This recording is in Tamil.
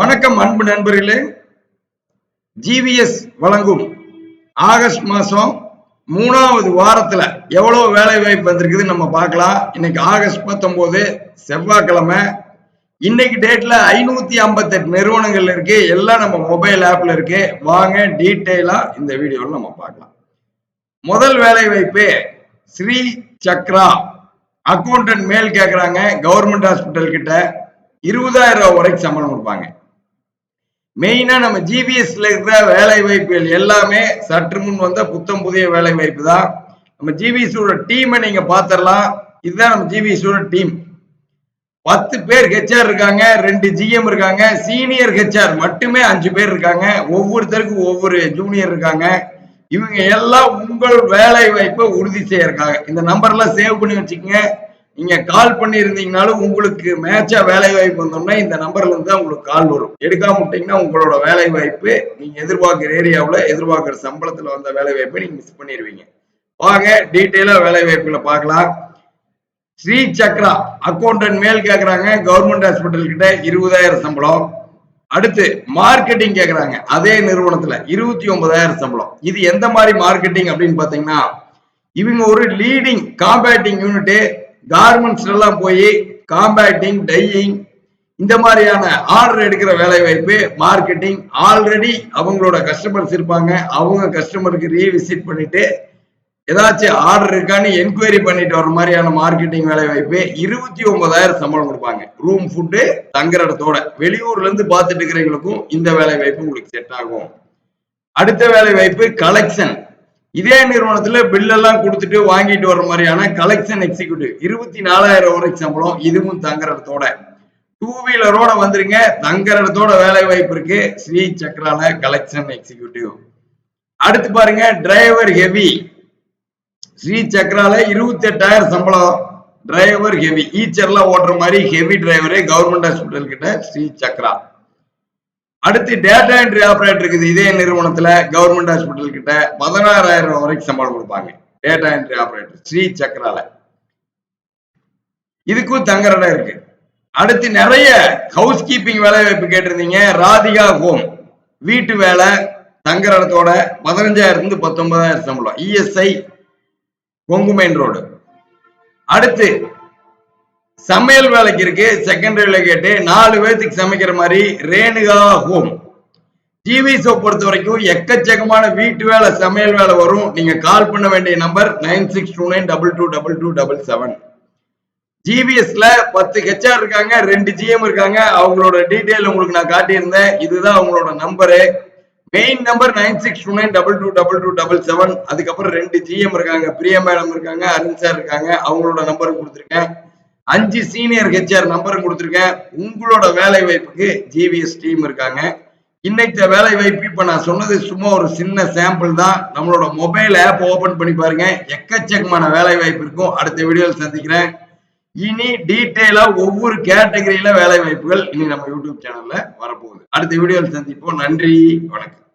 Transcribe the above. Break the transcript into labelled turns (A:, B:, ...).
A: வணக்கம் அன்பு நண்பர்களே. ஜிவிஎஸ் வழங்கும் ஆகஸ்ட் மாசம் மூணாவது வாரத்துல எவ்வளவு வேலை வாய்ப்பு வந்திருக்குது நம்ம பார்க்கலாம். இன்னைக்கு ஆகஸ்ட் பத்தொன்பது செவ்வாய்க்கிழமை. இன்னைக்கு டேட்ல ஐநூத்தி ஐம்பத்தெட்டு நிறுவனங்கள் இருக்கு. எல்லாம் நம்ம மொபைல் ஆப்ல இருக்கு. வாங்க டீட்டெயிலா இந்த வீடியோவில் நம்ம பார்க்கலாம். முதல் வேலை வாய்ப்பு ஸ்ரீ சக்ரா. அக்கௌண்டன்ட் மேல் கேட்குறாங்க கவர்மெண்ட் ஹாஸ்பிட்டல் கிட்ட. இருபதாயிரம் ரூபா வரைக்கும் சம்பளம் கொடுப்பாங்க. மெயினா நம்ம ஜிபிஎஸ்ல இருக்கிற வேலை வாய்ப்புகள் எல்லாமே சற்று முன் வந்த புத்தம் புதிய வேலை வாய்ப்பு தான். நம்ம ஜிபிஎஸோட டீமை நீங்க பாத்திரலாம். இதுதான் நம்ம ஜிபிஎஸோட டீம் பத்து பேர் ஹெச்ஆர் இருக்காங்க ரெண்டு ஜிஎம் இருக்காங்க சீனியர் ஹெச்ஆர் மட்டுமே அஞ்சு பேர் இருக்காங்க. ஒவ்வொருத்தருக்கும் ஒவ்வொரு ஜூனியர் இருக்காங்க. இவங்க எல்லாம் உங்கள் வேலை வாய்ப்பை உறுதி செய்யறாங்க இந்த நம்பர்லாம் சேவ் பண்ணி வச்சுக்கோங்க. நீங்க கால் பண்ணி இருந்தீங்கனாலும் உங்களுக்கு மேட்சா வேலை வாய்ப்பு வந்தோம்னா இந்த நம்பர்ல இருந்து தான் உங்களுக்கு கால் வரும். எடுக்காம விட்டீங்கன்னா உங்களோட வேலை வாய்ப்பு நீங்க எதிர்பார்க்குற ஏரியாவில் எதிர்பார்க்குற சம்பளத்துல வந்த வேலை வாய்ப்பை நீங்க மிஸ் பண்ணிடுவீங்க வாங்க டீட்டெயிலா வேலை வாய்ப்புகளை பார்க்கலாம். ஸ்ரீ சக்ரா அக்கௌண்டன்ட் மேல் கேட்குறாங்க கவர்மெண்ட் ஹாஸ்பிட்டல் கிட்ட இருபதாயிரம் சம்பளம். அடுத்து மார்க்கெட்டிங் கேட்குறாங்க அதே நிறுவனத்துல இருபத்தி ஒன்பதாயிரம் சம்பளம். இது எந்த மாதிரி மார்க்கெட்டிங் அப்படின்னு பாத்தீங்கன்னா இவங்க ஒரு லீடிங் காம்பேட்டிங் யூனிட்டு கார்மெண்ட்ஸ் எல்லாம் போய் காம்பேக்டிங் டையிங் இந்த மாதிரியான ஆர்டர் எடுக்கிற வேலை வாய்ப்பு மார்க்கெட்டிங் ஆல்ரெடி அவங்களோட கஸ்டமர்ஸ் இருப்பாங்க. அவங்க கஸ்டமருக்கு ரீவிசிட் பண்ணிட்டு ஏதாச்சும் ஆர்டர் இருக்கான்னு என்கொயரி பண்ணிட்டு வர மாதிரியான மார்க்கெட்டிங் வேலை வாய்ப்பு இருபத்தி ஒன்பதாயிரம் சம்பளம் கொடுப்பாங்க. ரூம் ஃபுட்டு தங்குற இடத்தோட. வெளியூர்ல இருந்து பார்த்துட்டு இருக்கிறவங்களுக்கும் இந்த வேலை வாய்ப்பு உங்களுக்கு செட் ஆகும். அடுத்த வேலை வாய்ப்பு கலெக்ஷன் இதே நிறுவனத்துல பில் எல்லாம் கொடுத்துட்டு வாங்கிட்டு வர மாதிரியான கலெக்ஷன் எக்ஸிக்யூட்டிவ் இருபத்தி நாலாயிரம் வரைக்கும் சம்பளம் இதுவும் தங்குறதோட. டூ வீலரோட வந்துருங்க. தங்குற இடத்தோட வேலை வாய்ப்பு இருக்கு. ஸ்ரீ சக்கரால கலெக்ஷன் எக்ஸிக்யூட்டிவ் அடுத்து பாருங்க டிரைவர் ஹெவி ஸ்ரீ சக்கரால இருபத்தி எட்டாயிரம் சம்பளம். டிரைவர் ஹெவி ஈச்சர்ல ஓட்டுற மாதிரி ஹெவி டிரைவரே கவர்மெண்ட் ஹாஸ்பிட்டல் கிட்ட ஸ்ரீ சக்ரா அடுத்து டேட்டா என்ட்ரி ஆபரேட்டர் இருக்குது. இதே நிறுவனத்துல கவர்மெண்ட் ஹாஸ்பிட்டல் கிட்ட பதினாறாயிரம் ரூபாய் வரைக்கும் சம்பளம் கொடுப்பாங்க. டேட்டா என்ட்ரி ஆபரேட்டர் ஸ்ரீ சக்கரால. இதுக்கும் தங்கரடம் இருக்கு. அடுத்து நிறைய ஹவுஸ் கீப்பிங் வேலை வாய்ப்பு கேட்டிருந்தீங்க. ராதிகா ஹோம் வீட்டு வேலை தங்குற இடத்தோட பதினஞ்சாயிரம் இருந்து பத்தொன்பதாயிரம் சம்பளம். இஎஸ்ஐ கொங்கு மெயின் ரோடு அடுத்து சமையல் வேலைக்கு இருக்கு செகண்டரியில் கேட்டு நாலு பேர்த்துக்கு சமைக்கிற மாதிரி ரேணுகா ஹோம் டிவி ஷோ பொறுத்த வரைக்கும் எக்கச்சக்கமான வீட்டு வேலை சமையல் வேலை வரும். நீங்க கால் பண்ண வேண்டிய number nine six two nine double two double two double seven ஜிவிஎஸ்ல பத்து ஹெச்ஆர் இருக்காங்க ரெண்டு ஜிஎம் இருக்காங்க. அவங்களோட டீட்டெயில் உங்களுக்கு நான் காட்டியிருந்தேன். இதுதான் அவங்களோட number main number nine six two nine double two double two double seven அதுக்கப்புறம் ரெண்டு ஜிஎம் இருக்காங்க பிரியா மேடம் இருக்காங்க அருண் சார் இருக்காங்க. அவங்களோட நம்பர் கொடுத்துருக்கேன். அஞ்சு சீனியர் ஹெச்ஆர் நம்பரும் கொடுத்துருக்கேன் உங்களோட வேலை வாய்ப்புக்கு ஜிவிஎஸ் டீம் இருக்காங்க. இன்னைக்கு வேலை வாய்ப்பு இப்ப நான் சொன்னது சும்மா ஒரு சின்ன சாம்பிள் தான். நம்மளோட மொபைல் ஆப் ஓபன் பண்ணி பாருங்க. எக்கச்சக்கமான வேலை வாய்ப்பு இருக்கும். அடுத்த வீடியோவில் சந்திக்கிறேன். இனி டீட்டெயிலா ஒவ்வொரு கேட்டகரியில வேலை வாய்ப்புகள் இனி நம்ம யூடியூப் சேனல்ல வரப்போகுது. அடுத்த வீடியோவில் சந்திப்போம். நன்றி. வணக்கம்.